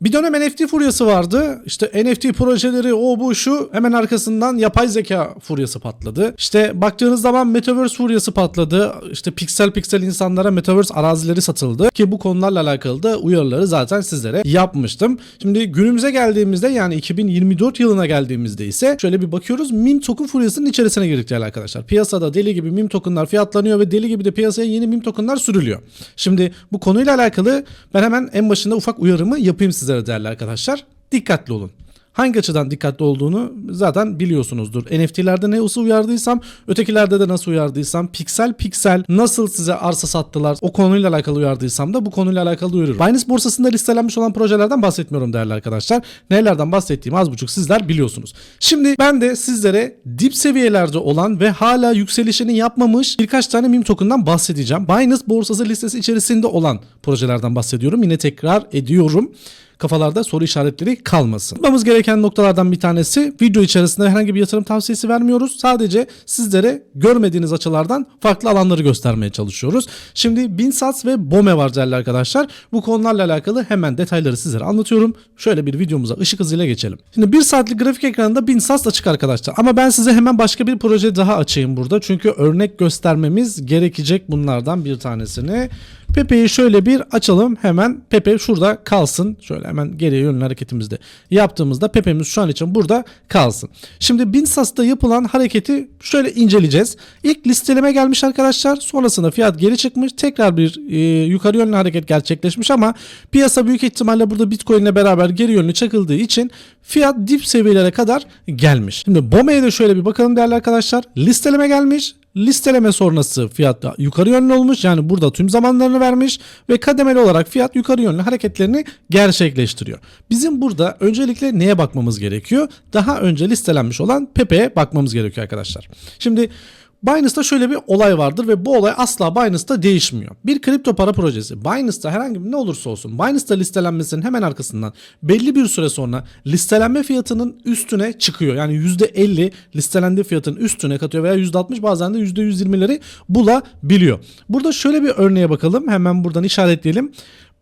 Bir dönem NFT furyası vardı. İşte NFT projeleri o bu şu hemen arkasından yapay zeka furyası patladı. İşte baktığınız zaman Metaverse furyası patladı. İşte piksel piksel insanlara Metaverse arazileri satıldı. Ki bu konularla alakalı da uyarıları zaten sizlere yapmıştım. Şimdi günümüze geldiğimizde yani 2024 yılına geldiğimizde ise şöyle bir bakıyoruz. Meme token furyasının içerisine girdik değerli arkadaşlar. Piyasada deli gibi meme tokenlar fiyatlanıyor ve deli gibi de piyasaya yeni meme tokenlar sürülüyor. Şimdi bu konuyla alakalı ben hemen en başında ufak uyarımı yapayım sizlere değerli arkadaşlar. Dikkatli olun. Hangi açıdan dikkatli olduğunu zaten biliyorsunuzdur. NFT'lerde ne nasıl uyardıysam, ötekilerde de nasıl uyardıysam, piksel piksel nasıl size arsa sattılar o konuyla alakalı uyardıysam da bu konuyla alakalı uyarırım. Binance borsasında listelenmiş olan projelerden bahsetmiyorum değerli arkadaşlar. Nelerden bahsettiğimi az buçuk sizler biliyorsunuz. Şimdi ben de sizlere dip seviyelerde olan ve hala yükselişini yapmamış birkaç tane meme token'dan bahsedeceğim. Binance borsası listesi içerisinde olan projelerden bahsediyorum. Yine tekrar ediyorum kafalarda soru işaretleri kalmasın. Yapmamız gereken noktalardan bir tanesi video içerisinde herhangi bir yatırım tavsiyesi vermiyoruz. Sadece sizlere görmediğiniz açılardan farklı alanları göstermeye çalışıyoruz. Şimdi Binsats ve Bome var değerli arkadaşlar. Bu konularla alakalı hemen detayları sizlere anlatıyorum. Şöyle bir videomuza ışık hızıyla geçelim. Şimdi bir saatlik grafik ekranında Binsats açık arkadaşlar. Ama ben size hemen başka bir proje daha açayım burada. Çünkü örnek göstermemiz gerekecek bunlardan bir tanesini. Pepe'yi şöyle bir açalım hemen. Pepe şurada kalsın. Şöyle hemen geriye yönlü hareketimizde yaptığımızda Pepe'miz şu an için burada kalsın. Şimdi Binsas'ta yapılan hareketi şöyle inceleyeceğiz. İlk listeleme gelmiş arkadaşlar. Sonrasında fiyat geri çıkmış. Tekrar bir e, yukarı yönlü hareket gerçekleşmiş ama piyasa büyük ihtimalle burada Bitcoin ile beraber geri yönlü çakıldığı için fiyat dip seviyelere kadar gelmiş. Şimdi Bome'ye de şöyle bir bakalım değerli arkadaşlar. Listeleme gelmiş listeleme sonrası fiyat yukarı yönlü olmuş. Yani burada tüm zamanlarını vermiş ve kademeli olarak fiyat yukarı yönlü hareketlerini gerçekleştiriyor. Bizim burada öncelikle neye bakmamız gerekiyor? Daha önce listelenmiş olan Pepe'ye bakmamız gerekiyor arkadaşlar. Şimdi Binance'da şöyle bir olay vardır ve bu olay asla Binance'da değişmiyor. Bir kripto para projesi Binance'da herhangi bir ne olursa olsun Binance'da listelenmesinin hemen arkasından belli bir süre sonra listelenme fiyatının üstüne çıkıyor. Yani %50 listelendiği fiyatın üstüne katıyor veya %60 bazen de %120'leri bulabiliyor. Burada şöyle bir örneğe bakalım. Hemen buradan işaretleyelim.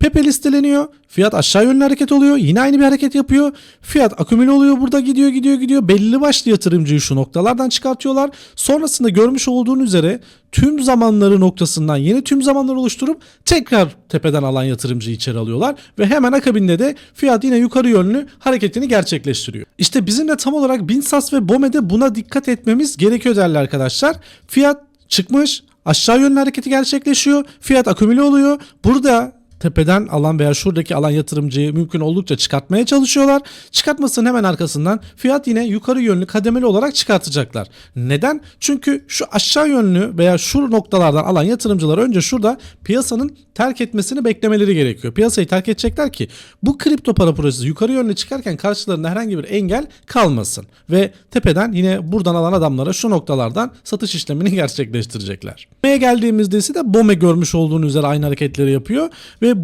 Pepe listeleniyor. Fiyat aşağı yönlü hareket oluyor. Yine aynı bir hareket yapıyor. Fiyat akümüle oluyor burada gidiyor gidiyor gidiyor. Belli başlı yatırımcıyı şu noktalardan çıkartıyorlar. Sonrasında görmüş olduğun üzere tüm zamanları noktasından yeni tüm zamanlar oluşturup tekrar tepeden alan yatırımcıyı içeri alıyorlar. Ve hemen akabinde de fiyat yine yukarı yönlü hareketini gerçekleştiriyor. İşte bizim de tam olarak Binsas ve Bome'de buna dikkat etmemiz gerekiyor değerli arkadaşlar. Fiyat çıkmış aşağı yönlü hareketi gerçekleşiyor. Fiyat akümüle oluyor. Burada tepeden alan veya şuradaki alan yatırımcıyı mümkün oldukça çıkartmaya çalışıyorlar. Çıkartmasının hemen arkasından fiyat yine yukarı yönlü kademeli olarak çıkartacaklar. Neden? Çünkü şu aşağı yönlü veya şu noktalardan alan yatırımcılar önce şurada piyasanın terk etmesini beklemeleri gerekiyor. Piyasayı terk edecekler ki bu kripto para projesi yukarı yönlü çıkarken karşılarında herhangi bir engel kalmasın. Ve tepeden yine buradan alan adamlara şu noktalardan satış işlemini gerçekleştirecekler. Bome'ye geldiğimizde ise de Bome görmüş olduğun üzere aynı hareketleri yapıyor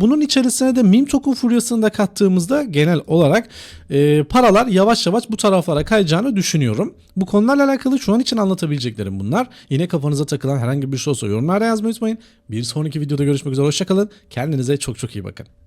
bunun içerisine de meme token furyasını da kattığımızda genel olarak e, paralar yavaş yavaş bu taraflara kayacağını düşünüyorum. Bu konularla alakalı şu an için anlatabileceklerim bunlar. Yine kafanıza takılan herhangi bir şey olsa yorumlara yazmayı unutmayın. Bir sonraki videoda görüşmek üzere hoşçakalın. Kendinize çok çok iyi bakın.